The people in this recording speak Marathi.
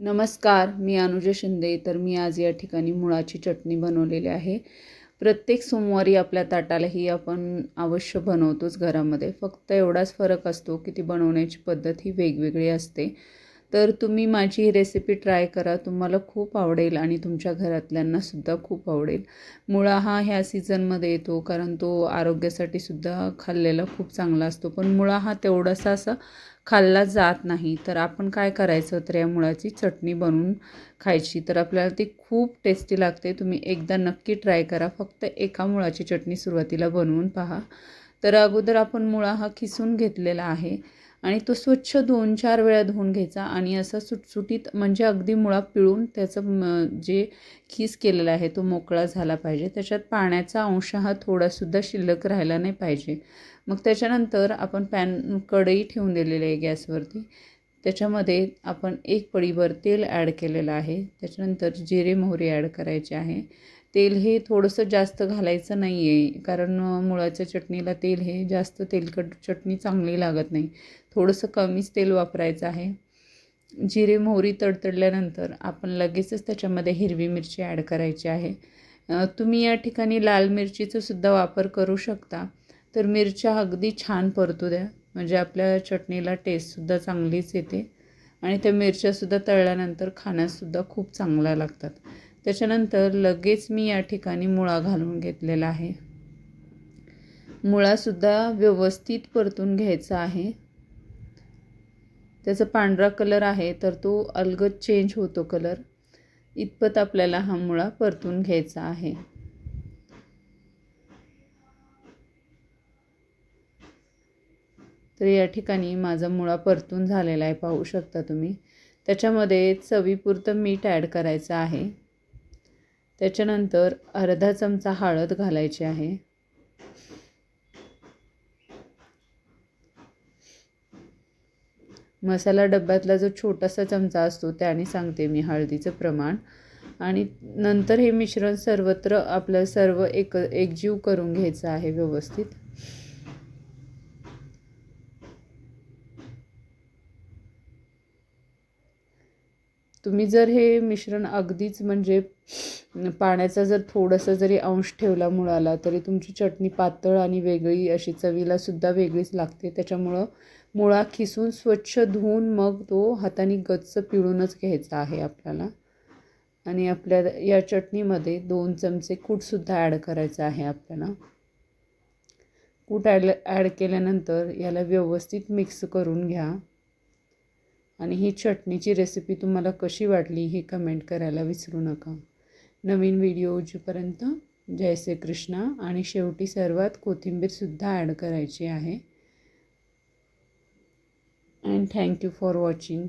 नमस्कार मी अनुजा शिंदे. तर मी आज या ठिकाणी मुळाची चटणी बनवलेली आहे. प्रत्येक सोमवारी आपल्या ताटाला ही आपण अवश्य बनवतोच घरामध्ये. फक्त एवढाच फरक असतो की ती बनवण्याची पद्धत ही वेगवेगळी असते. तर तुम्ही माझी ही रेसिपी ट्राय करा. तुम्हाला खूप आवडेल आणि तुमच्या घरातल्यांनासुद्धा खूप आवडेल. मुळा हा ह्या सीझनमध्ये येतो कारण तो आरोग्यासाठी सुद्धा खाल्लेला खूप चांगला असतो. पण मुळा हा तेवढासा असा खाल्ला जात नाही. तर आपण काय करायचं? तर या मुळाची चटणी बनवून खायची. तर आपल्याला ती खूप टेस्टी लागते. तुम्ही एकदा नक्की ट्राय करा. फक्त एका मुळाची चटणी सुरुवातीला बनवून पहा. तर अगोदर आपण मुळा हा खिसून घेतलेला आहे. आणि तो स्वच्छ दोन चार वेळा धुवून घ्यायचा आणि असा सुटसुटीत म्हणजे अगदी मुळा पिळून त्याचं जे खीस केलेला आहे तो मोकळा झाला पाहिजे. त्याच्यात पाण्याचा अंश हा थोडासुद्धा शिल्लक राहिला नाही पाहिजे. मग त्याच्यानंतर आपण पॅन कढई ठेवून दिलेली आहे गॅसवरती. त्याच्यामध्ये आपण एक पळीभर तेल ॲड केलेलं आहे. त्याच्यानंतर जिरे मोहरी ॲड करायचे आहे. तेल हे थोडंसं जास्त घालायचं नाही आहे कारण मुळाच्या चटणीला तेल हे जास्त तेलकट चटणी चांगली लागत नाही. थोडंसं कमीच तेल वापरायचं आहे. जिरे मोहरी तडतडल्यानंतर आपण लगेचच त्याच्यामध्ये हिरवी मिरची ॲड करायची आहे. तुम्ही या ठिकाणी लाल मिरचीचा सुद्धा वापर करू शकता. तर मिरच्या अगदी छान परतू द्या. म्हणजे आपल्या चटणीला टेस्टसुद्धा चांगलीच येते. आणि त्या मिरच्यासुद्धा तळल्यानंतर खाण्यासुद्धा खूप चांगल्या लागतात. त्याच्यानंतर लगेच मी या ठिकाणी मुळा घालून घेतलेला आहे. मुळासुद्धा व्यवस्थित परतून घ्यायचा आहे. त्याचा पांढरा कलर आहे तर तो अलगद चेंज होतो कलर. इतपत आपल्याला हा मुळा परतून घ्यायचा आहे. तर या ठिकाणी माझा मुळा परतून झालेला आहे पाहू शकता तुम्ही. त्याच्यामध्ये चवीपुरतं मीठ ॲड करायचं आहे. त्याच्यानंतर अर्धा चमचा हळद घालायची आहे. मसाला डब्यातला जो छोटासा चमचा असतो त्याने सांगते मी हळदीचं प्रमाण. आणि नंतर हे मिश्रण सर्वत्र आपलं सर्व एक एकजीव करून घ्यायचं आहे व्यवस्थित. तुम्ही जर हे मिश्रण अगदीच म्हणजे पाण्याचा जर थोडंसं जरी अंश ठेवला मुळाला तरी तुमची चटणी पातळ आणि वेगळी अशी चवीलासुद्धा वेगळीच लागते. त्याच्यामुळं मुळा खिसून स्वच्छ धुवून मग तो हाताने गच्च पिळूनच घ्यायचा आहे आपल्याला. आणि आपल्या या चटणीमध्ये दोन चमचे कूटसुद्धा ॲड करायचं आहे आपल्याला. कूट ॲड ॲड केल्यानंतर याला व्यवस्थित मिक्स करून घ्या. आणि ही चटणीची रेसिपी तुम्हाला कशी वाटली ही कमेंट करायला विसरू नका. नवीन व्हिडिओ जोपर्यंत जय श्री कृष्णा आणि शेवटी सर्वात कोथिंबीरसुद्धा ॲड करायची आहे. And thank you for watching